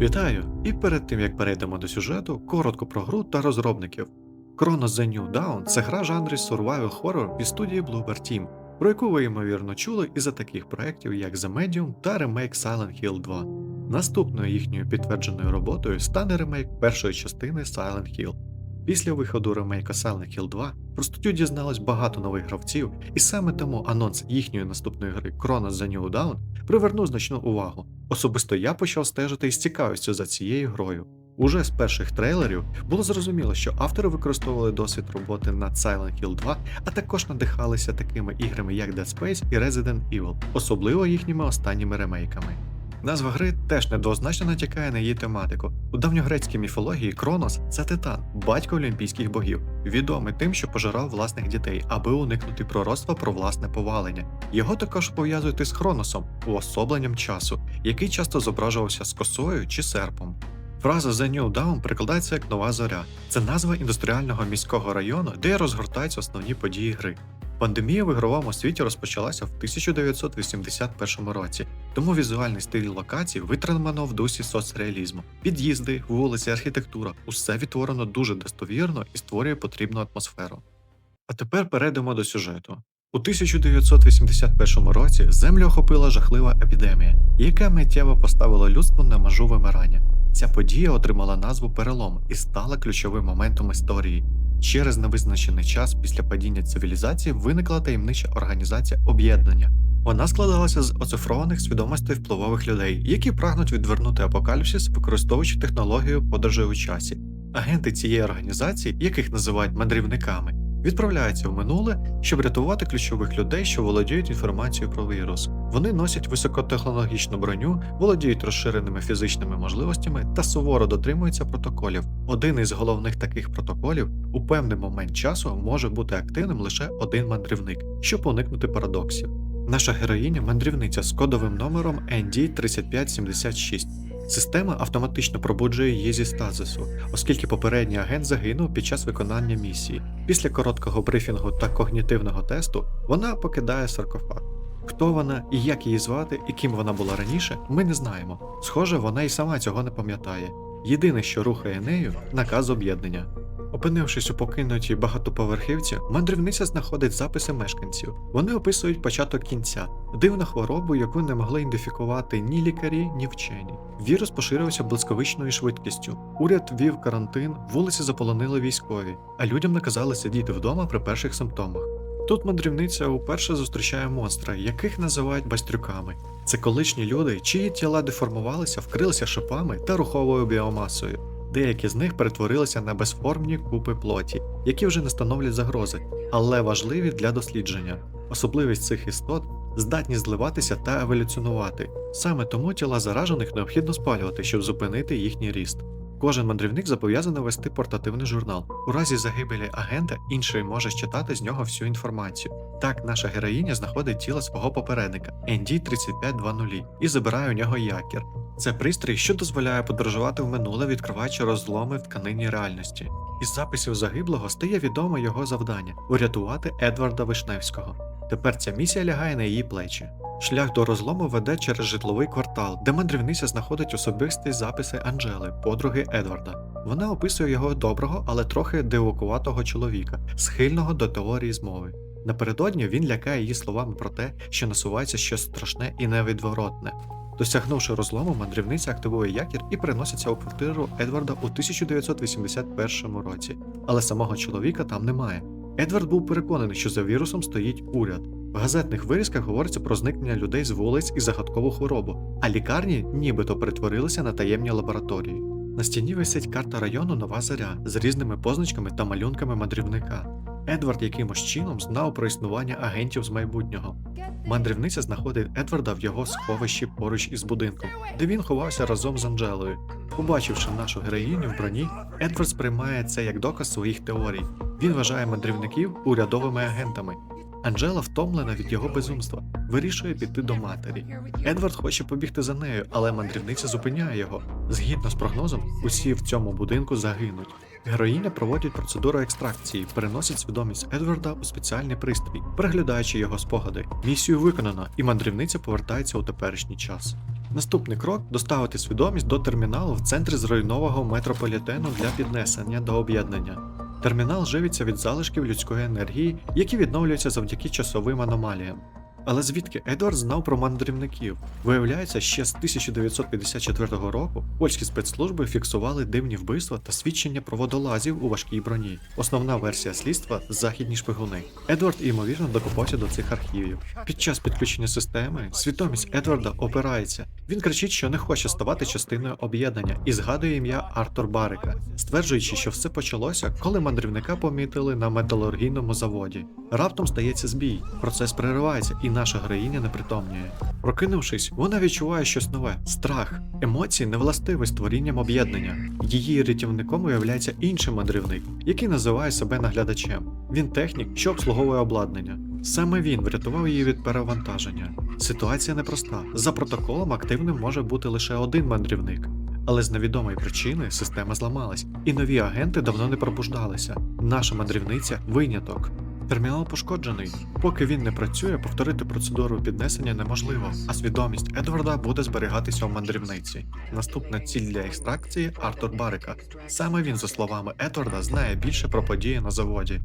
Вітаю! І перед тим як перейдемо до сюжету, коротко про гру та розробників. Chronos The New Dawn це гра жанрі survival horror від студії Bluebird Team, про яку ви ймовірно чули із-за таких проєктів, як The Medium та ремейк Silent Hill 2. Наступною їхньою підтвердженою роботою стане ремейк першої частини Silent Hill. Після виходу ремейка Silent Hill 2 про студію дізналось багато нових гравців, і саме тому анонс їхньої наступної гри Chronos The New Dawn привернув значну увагу. Особисто я почав стежити із цікавістю за цією грою. Уже з перших трейлерів було зрозуміло, що автори використовували досвід роботи над Silent Hill 2, а також надихалися такими іграми, як Dead Space і Resident Evil, особливо їхніми останніми ремейками. Назва гри теж недвозначно натякає на її тематику. У давньогрецькій міфології Кронос це титан, батько олімпійських богів, відомий тим, що пожирав власних дітей, аби уникнути пророцтва про власне повалення. Його також пов'язують із Хроносом, уособленням часу, який часто зображувався з косою чи серпом. Фраза The New Dawn перекладається як нова зоря. Це назва індустріального міського району, де розгортаються основні події гри. Пандемія в ігровому світі розпочалася в 1981 році, тому візуальний стиль локацій витримано в дусі соцреалізму. Під'їзди, вулиці, архітектура усе відтворено дуже достовірно і створює потрібну атмосферу. А тепер перейдемо до сюжету. У 1981 році землю охопила жахлива епідемія, яка миттєво поставила людство на межу вимирання. Ця подія отримала назву Перелом і стала ключовим моментом історії. Через невизначений час після падіння цивілізації виникла таємнича організація об'єднання. Вона складалася з оцифрованих свідомостей впливових людей, які прагнуть відвернути апокаліпсис, використовуючи технологію подорожей у часі. Агенти цієї організації, яких називають мандрівниками, відправляються в минуле, щоб рятувати ключових людей, що володіють інформацією про вірус. Вони носять високотехнологічну броню, володіють розширеними фізичними можливостями та суворо дотримуються протоколів. Один із головних таких протоколів у певний момент часу може бути активним лише один мандрівник, щоб уникнути парадоксів. Наша героїня мандрівниця з кодовим номером ND3576. Система автоматично пробуджує її зі стазису, оскільки попередній агент загинув під час виконання місії. Після короткого брифінгу та когнітивного тесту вона покидає саркофаг. Хто вона і як її звати, і ким вона була раніше, ми не знаємо. Схоже, вона і сама цього не пам'ятає. Єдине, що рухає нею, наказ об'єднання. Опинившись у покинутій багатоповерхівці, мандрівниця знаходить записи мешканців. Вони описують початок кінця, дивну хворобу, яку не могли ідентифікувати ні лікарі, ні вчені. Вірус поширився блискавичною швидкістю. Уряд вів карантин, вулиці заполонили військові, а людям наказали сидіти вдома при перших симптомах. Тут мандрівниця уперше зустрічає монстра, яких називають бастрюками. Це колишні люди, чиї тіла деформувалися, вкрилися шипами та руховою біомасою. Деякі з них перетворилися на безформні купи плоті, які вже не становлять загрози, але важливі для дослідження. Особливість цих істот здатні зливатися та еволюціонувати. Саме тому тіла заражених необхідно спалювати, щоб зупинити їхній ріст. Кожен мандрівник зобов'язаний вести портативний журнал. У разі загибелі агента інший може читати з нього всю інформацію. Так, наша героїня знаходить тіло свого попередника ND3520 і забирає у нього якір. Це пристрій, що дозволяє подорожувати в минуле, відкриваючи розломи в тканині реальності. Із записів загиблого стає відомо його завдання урятувати Едварда Вишневського. Тепер ця місія лягає на її плечі. Шлях до розлому веде через житловий квартал, де мандрівниця знаходить особисті записи Анжели, подруги Едварда. Вона описує його доброго, але трохи дивакуватого чоловіка, схильного до теорії змови. Напередодні він лякає її словами про те, що насувається щось страшне і невідворотне. Досягнувши розлому, мандрівниця активує якір і переноситься у квартиру Едварда у 1981 році, але самого чоловіка там немає. Едвард був переконаний, що за вірусом стоїть уряд. В газетних вирізках говориться про зникнення людей з вулиць і загадкову хворобу, а лікарні нібито перетворилися на таємні лабораторії. На стіні висить карта району Нова Заря з різними позначками та малюнками мандрівника. Едвард якимось чином знав про існування агентів з майбутнього. Мандрівниця знаходить Едварда в його сховищі поруч із будинком, де він ховався разом з Анджелою. Побачивши нашу героїню в броні, Едвард сприймає це як доказ своїх теорій. Він вважає мандрівників урядовими агентами. Анджела втомлена від його безумства, вирішує піти до матері. Едвард хоче побігти за нею, але мандрівниця зупиняє його. Згідно з прогнозом, усі в цьому будинку загинуть. Героїня проводить процедуру екстракції, переносить свідомість Едварда у спеціальний пристрій, переглядаючи його спогади. Місію виконано, і мандрівниця повертається у теперішній час. Наступний крок доставити свідомість до терміналу в центрі зруйнового метрополітену для піднесення до об'єднання. Термінал живиться від залишків людської енергії, які відновлюються завдяки часовим аномаліям. Але звідки Едвард знав про мандрівників? Виявляється, ще з 1954 року польські спецслужби фіксували дивні вбивства та свідчення про водолазів у важкій броні. Основна версія слідства західні шпигуни. Едвард ймовірно докопався до цих архівів. Під час підключення системи свідомість Едварда опирається. Він кричить, що не хоче ставати частиною об'єднання і згадує ім'я Артур Барика, стверджуючи, що все почалося, коли мандрівника помітили на металургійному заводі. Раптом стається збій, процес переривається, і наша героїня непритомнює. Прокинувшись, вона відчуває щось нове страх. Емоції не властиві створінням об'єднання. Її рятівником виявляється інший мандрівник, який називає себе наглядачем. Він технік, що обслуговує обладнання. Саме він врятував її від перевантаження. Ситуація непроста. За протоколом активним може бути лише один мандрівник. Але з невідомої причини система зламалась, і нові агенти давно не пробуждалися. Наша мандрівниця виняток. Термінал пошкоджений. Поки він не працює, повторити процедуру піднесення неможливо, а свідомість Едварда буде зберігатися в мандрівниці. Наступна ціль для екстракції Артур Барика. Саме він, за словами Едварда, знає більше про події на заводі.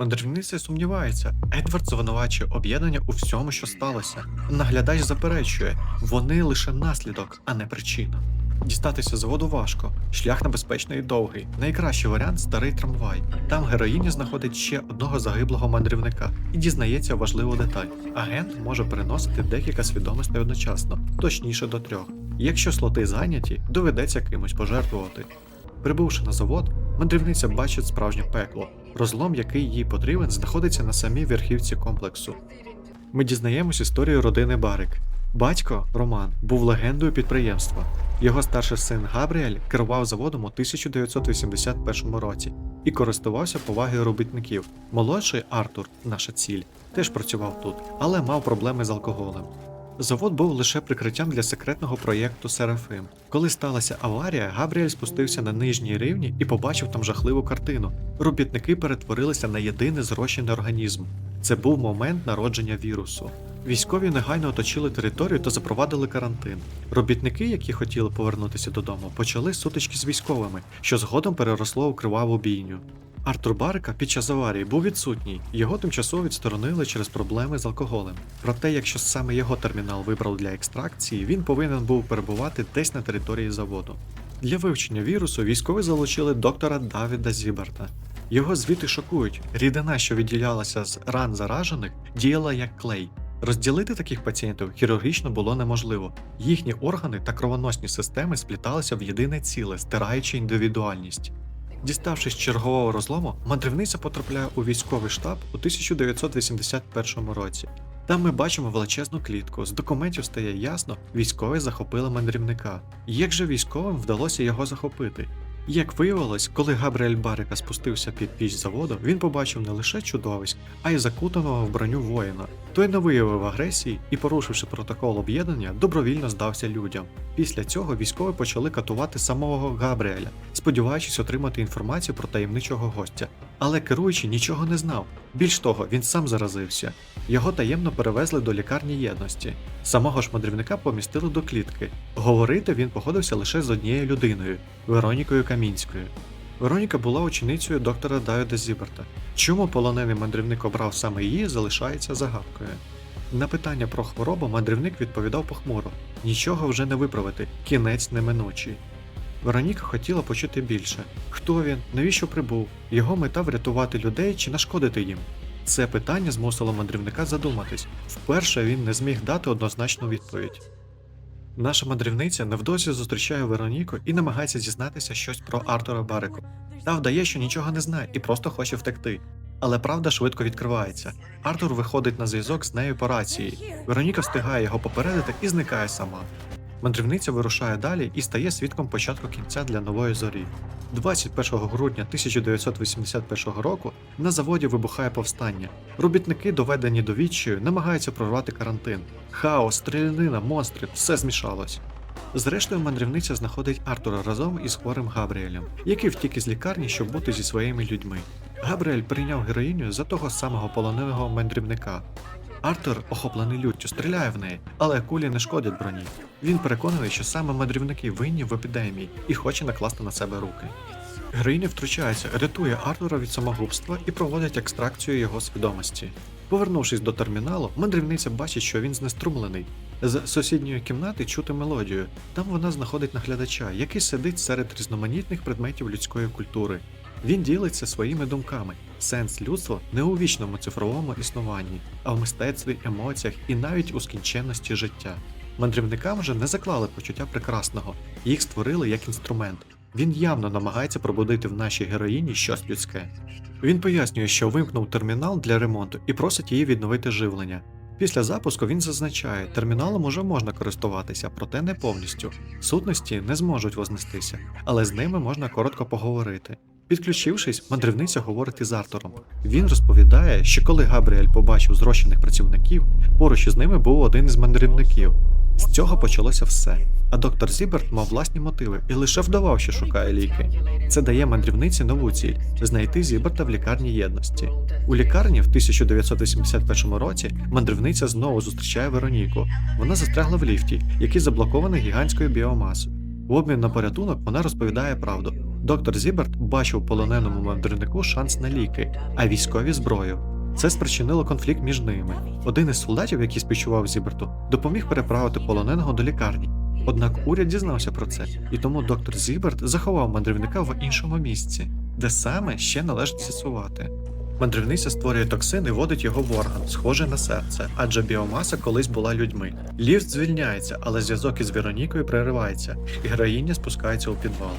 Мандрівниця сумнівається. Едвард звинувачує об'єднання у всьому, що сталося. Наглядач заперечує, вони лише наслідок, а не причина. Дістатися заводу важко, шлях небезпечний і довгий. Найкращий варіант старий трамвай. Там героїня знаходить ще одного загиблого мандрівника і дізнається важливу деталь. Агент може переносити декілька свідомостей одночасно, точніше до трьох. Якщо слоти зайняті, доведеться кимось пожертвувати. Прибувши на завод, мандрівниця бачить справжнє пекло. Розлом, який їй потрібен, знаходиться на самій верхівці комплексу. Ми дізнаємось історію родини Барик. Батько Роман був легендою підприємства. Його старший син Габріель керував заводом у 1981 році і користувався повагою робітників. Молодший Артур, наша ціль, теж працював тут, але мав проблеми з алкоголем. Завод був лише прикриттям для секретного проєкту Серафим. Коли сталася аварія, Габріель спустився на нижній рівні і побачив там жахливу картину. Робітники перетворилися на єдиний зрощений організм. Це був момент народження вірусу. Військові негайно оточили територію та запровадили карантин. Робітники, які хотіли повернутися додому, почали сутички з військовими, що згодом переросло у криваву бійню. Артур Барика під час аварії був відсутній, його тимчасово відсторонили через проблеми з алкоголем. Проте, якщо саме його термінал вибрав для екстракції, він повинен був перебувати десь на території заводу. Для вивчення вірусу військові залучили доктора Давіда Зіберта. Його звіти шокують. Рідина, що відділялася з ран заражених, діяла як клей. Розділити таких пацієнтів хірургічно було неможливо. Їхні органи та кровоносні системи спліталися в єдине ціле, стираючи індивідуальність. Діставшись чергового розлому, мандрівниця потрапляє у військовий штаб у 1981 році. Там ми бачимо величезну клітку. З документів стає ясно, військові захопили мандрівника. Як же військовим вдалося його захопити? Як виявилось, коли Габріель Барика спустився під піч заводу, він побачив не лише чудовиськ, а й закутаного в броню воїна. Той не виявив агресії і, порушивши протокол об'єднання, добровільно здався людям. Після цього військові почали катувати самого Габріеля, сподіваючись отримати інформацію про таємничого гостя. Але керуючий нічого не знав. Більш того, він сам заразився. Його таємно перевезли до лікарні єдності. Самого ж мандрівника помістили до клітки. Говорити він погодився лише з однією людиною Веронікою Камінською. Вероніка була ученицею доктора Давіда Зіберта. Чому полонений мандрівник обрав саме її, залишається загадкою. На питання про хворобу мандрівник відповідав похмуро: нічого вже не виправити, кінець неминучий. Вероніка хотіла почути більше: хто він, навіщо прибув, його мета врятувати людей чи нашкодити їм. Це питання змусило мандрівника задуматись. Вперше він не зміг дати однозначну відповідь. Наша мандрівниця невдовзі зустрічає Вероніку і намагається дізнатися щось про Артура Барику. Та вдає, що нічого не знає і просто хоче втекти. Але правда швидко відкривається. Артур виходить на зв'язок з нею по рації. Вероніка встигає його попередити і зникає сама. Мандрівниця вирушає далі і стає свідком початку кінця для нової зорі. 21 грудня 1981 року на заводі вибухає повстання. Робітники, доведені до відчаю, намагаються прорвати карантин. Хаос, стрілянина, монстри все змішалось. Зрештою, мандрівниця знаходить Артура разом із хворим Габріелем, який втік із лікарні, щоб бути зі своїми людьми. Габріель прийняв героїню за того самого полоненого мандрівника. Артур, охоплений люттю, стріляє в неї, але кулі не шкодять броні. Він переконаний, що саме мандрівники винні в епідемії і хоче накласти на себе руки. Героїня втручається, рятує Артура від самогубства і проводить екстракцію його свідомості. Повернувшись до терміналу, мандрівниця бачить, що він знеструмлений. З сусідньої кімнати чути мелодію. Там вона знаходить наглядача, який сидить серед різноманітних предметів людської культури. Він ділиться своїми думками. Сенс людства не у вічному цифровому існуванні, а в мистецтві, емоціях і навіть у скінченності життя. Мандрівникам же не заклали почуття прекрасного, їх створили як інструмент. Він явно намагається пробудити в нашій героїні щось людське. Він пояснює, що вимкнув термінал для ремонту і просить її відновити живлення. Після запуску він зазначає, терміналом уже можна користуватися, проте не повністю. Сутності не зможуть вознестися, але з ними можна коротко поговорити. Підключившись, мандрівниця говорить із Артуром. Він розповідає, що коли Габріель побачив зрощених працівників, поруч із ними був один із мандрівників. З цього почалося все. А доктор Зіберт мав власні мотиви і лише вдавав, що шукає ліки. Це дає мандрівниці нову ціль знайти Зіберта в лікарні єдності. У лікарні в 1981 році мандрівниця знову зустрічає Вероніку. Вона застрягла в ліфті, який заблокований гігантською біомасою. В обмін на порятунок вона розповідає правду. Доктор Зіберт бачив полоненому мандрівнику шанс на ліки, а військові зброю. Це спричинило конфлікт між ними. Один із солдатів, який співчував Зіберту, допоміг переправити полоненого до лікарні. Однак уряд дізнався про це, і тому доктор Зіберт заховав мандрівника в іншому місці, де саме ще належить з'ясувати. Мандрівниця створює токсин і водить його в орган, схожий на серце, адже біомаса колись була людьми. Ліфт звільняється, але зв'язок із Веронікою переривається, і героїня спускається у підвал.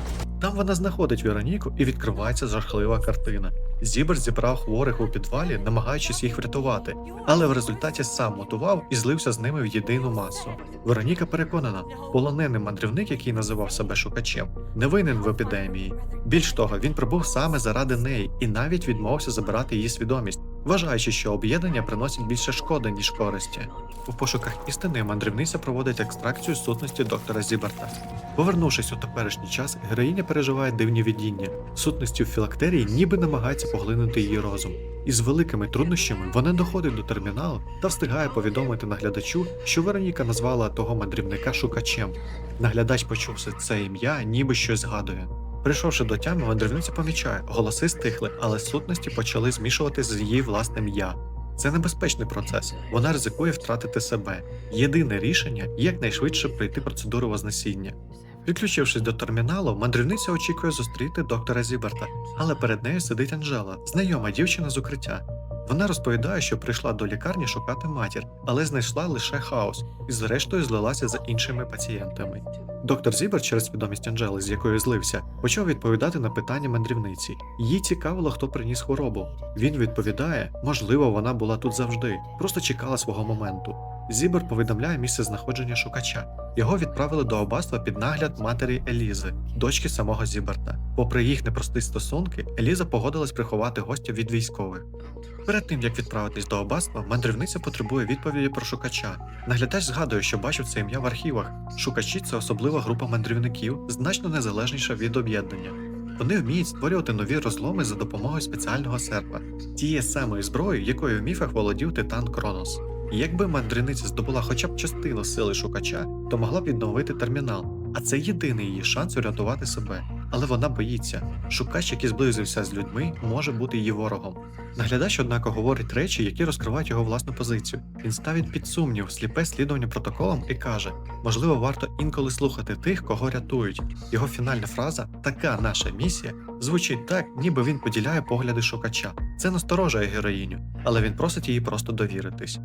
Там вона знаходить Вероніку і відкривається жахлива картина. Зібер зібрав хворих у підвалі, намагаючись їх врятувати, але в результаті сам мутував і злився з ними в єдину масу. Вероніка переконана, полонений мандрівник, який називав себе шукачем, не винен в епідемії. Більш того, він прибув саме заради неї і навіть відмовився забирати її свідомість, вважаючи, що об'єднання приносить більше шкоди, ніж користі. У пошуках істини мандрівниця проводить екстракцію сутності доктора Зіберта. Повернувшись у теперішній час, героїня переживає дивні видіння. Сутності в філактерії ніби намагається поглинути її розум. І з великими труднощами вона доходить до терміналу та встигає повідомити наглядачу, що Вероніка назвала того мандрівника шукачем. Наглядач, почувши це ім'я, ніби щось згадує. Прийшовши до тями, мандрівниця помічає, голоси стихли, але сутності почали змішувати з її власним я. Це небезпечний процес. Вона ризикує втратити себе. Єдине рішення якнайшвидше пройти процедуру вознесіння. Підключившись до терміналу, мандрівниця очікує зустріти доктора Зіберта, але перед нею сидить Анжела, знайома дівчина з укриття. Вона розповідає, що прийшла до лікарні шукати матір, але знайшла лише хаос і зрештою злилася за іншими пацієнтами. Доктор Зібер через свідомість Анжели, з якою злився, почав відповідати на питання мандрівниці. Їй цікавило, хто приніс хворобу. Він відповідає, можливо, вона була тут завжди, просто чекала свого моменту. Зібер повідомляє місце знаходження шукача. Його відправили до аббатства під нагляд матері Елізи, дочки самого Зіберта. Попри їх непрості стосунки, Еліза погодилась приховати гостя від військових. Перед тим як відправитись до аббатства, мандрівниця потребує відповіді про шукача. Наглядач згадує, що бачив це ім'я в архівах. Шукачі це особлива група мандрівників, значно незалежніша від об'єднання. Вони вміють створювати нові розломи за допомогою спеціального серпа, тієї самої зброї, якою в міфах володів титан Кронос. Якби мандрівниця здобула хоча б частину сили шукача, то могла б відновити термінал, а це єдиний її шанс урятувати себе. Але вона боїться. Шукач, який зблизився з людьми, може бути її ворогом. Наглядач, однак, говорить речі, які розкривають його власну позицію. Він ставить під сумнів сліпе слідування протоколам і каже: можливо, варто інколи слухати тих, кого рятують. Його фінальна фраза така наша місія звучить так, ніби він поділяє погляди шукача. Це насторожує героїню, але він просить їй просто довіритись.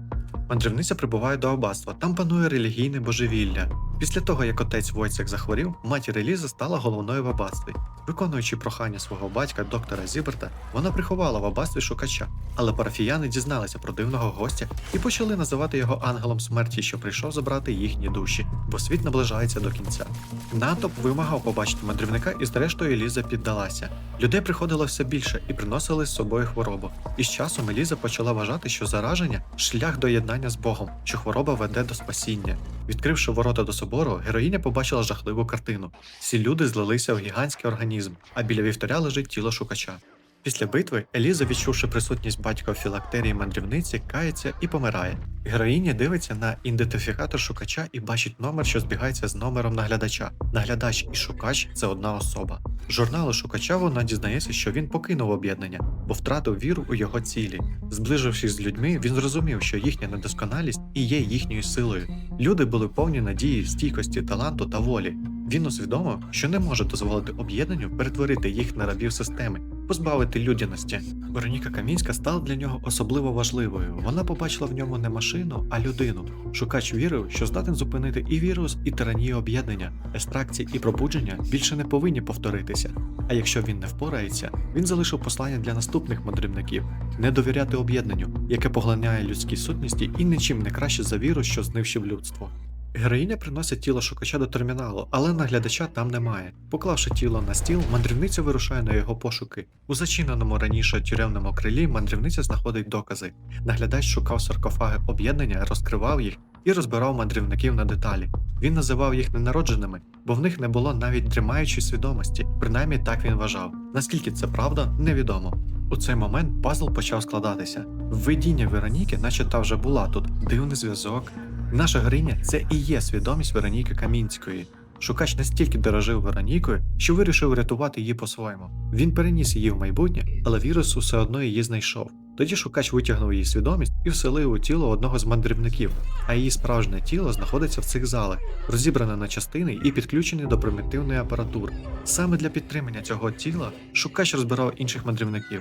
Мандрівниця прибуває до аббатства, там панує релігійне божевілля. Після того, як отець Войцек захворів, матір Еліза стала головною в аббатстві. Виконуючи прохання свого батька, доктора Зіберта, вона приховала в аббатстві шукача, але парафіяни дізналися про дивного гостя і почали називати його ангелом смерті, що прийшов забрати їхні душі, бо світ наближається до кінця. Натовп вимагав побачити мандрівника, і зрештою Еліза піддалася. Людей приходило все більше і приносили з собою хворобу. І з часом Еліза почала вважати, що зараження шлях до єднання з Богом, що хвороба веде до спасіння. Відкривши ворота до собору, героїня побачила жахливу картину. Всі люди злилися в гігантський організм, а біля вівтаря лежить тіло шукача. Після битви Еліза, відчувши присутність батька в філактерії мандрівниці, кається і помирає. Героїня дивиться на ідентифікатор шукача і бачить номер, що збігається з номером наглядача. Наглядач і шукач це одна особа. З журналу шукача вона дізнається, що він покинув об'єднання, бо втратив віру у його цілі. Зближившись з людьми, він зрозумів, що їхня недосконалість і є їхньою силою. Люди були повні надії, стійкості, таланту та волі. Він усвідомив, що не може дозволити об'єднанню перетворити їх на рабів системи, позбавити людяності. Вероніка Камінська стала для нього особливо важливою. Вона побачила в ньому не машину, а людину. Шукач вірив, що здатен зупинити і вірус, і тиранію об'єднання, екстракції і пробудження більше не повинні повторитися. А якщо він не впорається, він залишив послання для наступних мандрівників не довіряти об'єднанню, яке поглиняє людські сутності і нічим не краще за віру, що знищив людство. Героїня приносить тіло шукача до терміналу, але наглядача там немає. Поклавши тіло на стіл, мандрівниця вирушає на його пошуки. У зачиненому раніше тюремному крилі мандрівниця знаходить докази. Наглядач шукав саркофаги об'єднання, розкривав їх і розбирав мандрівників на деталі. Він називав їх ненародженими, бо в них не було навіть дрімаючої свідомості, принаймні так він вважав. Наскільки це правда, невідомо. У цей момент пазл почав складатися. Видіння Вероніки, наче та вже була тут, дивний зв'язок. Наша героїня – це і є свідомість Вероніки Камінської. Шукач настільки дорожив Веронікою, що вирішив рятувати її по-своєму. Він переніс її в майбутнє, але вірус усе одно її знайшов. Тоді шукач витягнув її свідомість і вселив у тіло одного з мандрівників, а її справжнє тіло знаходиться в цих залах, розібране на частини і підключене до примітивної апаратури. Саме для підтримання цього тіла шукач розбирав інших мандрівників.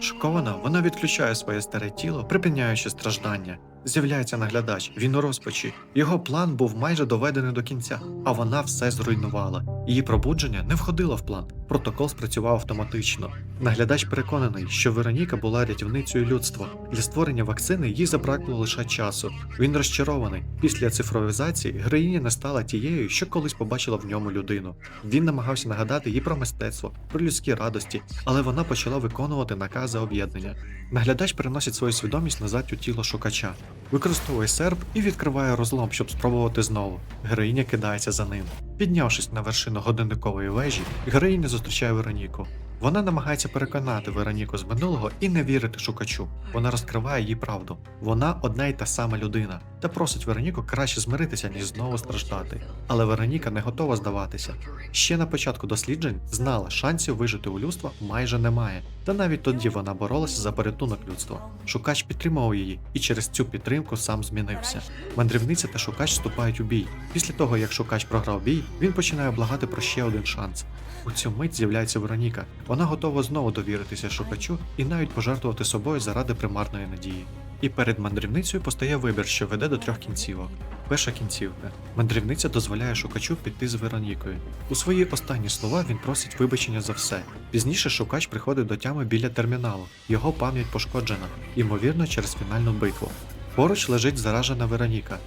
Шокована, вона відключає своє старе тіло, припиняючи страждання. З'являється наглядач, він у розпачі. Його план був майже доведений до кінця, а вона все зруйнувала. Її пробудження не входило в план. Протокол спрацював автоматично. Наглядач переконаний, що Вероніка була рятівницею людства. Для створення вакцини їй забракло лише часу. Він розчарований. Після цифровізації героїня не стала тією, що колись побачила в ньому людину. Він намагався нагадати їй про мистецтво, про людські радості, але вона почала виконувати накази об'єднання. Наглядач переносить свою свідомість назад у тіло шукача, використовує серп і відкриває розлом, щоб спробувати знову. Героїня кидається за ним. Піднявшись на вершину годинникової вежі, героїня зустрічає Вероніку. Вона намагається переконати Вероніку з минулого і не вірити шукачу. Вона розкриває їй правду. Вона одна й та сама людина та просить Вероніку краще змиритися, ніж знову страждати. Але Вероніка не готова здаватися. Ще на початку досліджень знала, шансів вижити у людства майже немає. Та навіть тоді вона боролася за порятунок людства. Шукач підтримував її, і через цю підтримку сам змінився. Мандрівниця та шукач вступають у бій. Після того, як шукач програв бій, він починає благати про ще один шанс. У цю мить з'являється Вероніка. Вона готова знову довіритися шукачу і навіть пожертвувати собою заради примарної надії. І перед мандрівницею постає вибір, що веде до трьох кінцівок. Перша кінцівка. Мандрівниця дозволяє шукачу піти з Веронікою. У свої останні слова він просить вибачення за все. Пізніше шукач приходить до тями біля терміналу. Його пам'ять пошкоджена, ймовірно, через фінальну битву. Поруч лежить заражена Вероніка.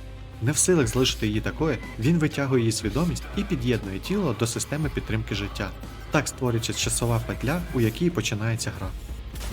Не в силах залишити її такою, він витягує її свідомість і під'єднує тіло до системи підтримки життя. Так створюється часова петля, у якій починається гра.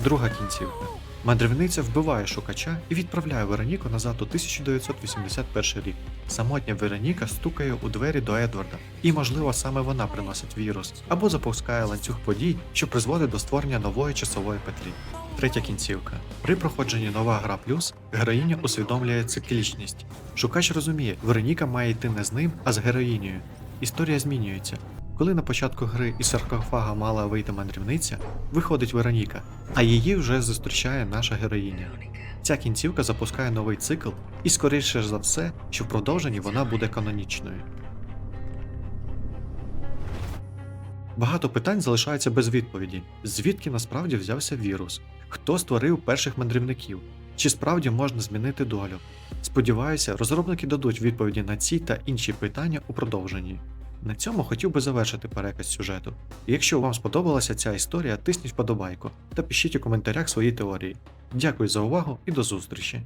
Друга кінцівка. Мандрівниця вбиває шукача і відправляє Вероніку назад у 1981 рік. Самотня Вероніка стукає у двері до Едварда, і, можливо, саме вона приносить вірус або запускає ланцюг подій, що призводить до створення нової часової петлі. Третя кінцівка. При проходженні нова гра плюс героїня усвідомлює циклічність. Шукач розуміє, Вероніка має йти не з ним, а з героїнею. Історія змінюється. Коли на початку гри із саркофага мала вийти мандрівниця, виходить Вероніка, а її вже зустрічає наша героїня. Ця кінцівка запускає новий цикл, і скоріше за все, що в продовженні вона буде канонічною. Багато питань залишається без відповіді. Звідки насправді взявся вірус? Хто створив перших мандрівників? Чи справді можна змінити долю? Сподіваюся, розробники дадуть відповіді на ці та інші питання у продовженні. На цьому хотів би завершити переказ сюжету. Якщо вам сподобалася ця історія, тисніть вподобайку та пишіть у коментарях свої теорії. Дякую за увагу і до зустрічі!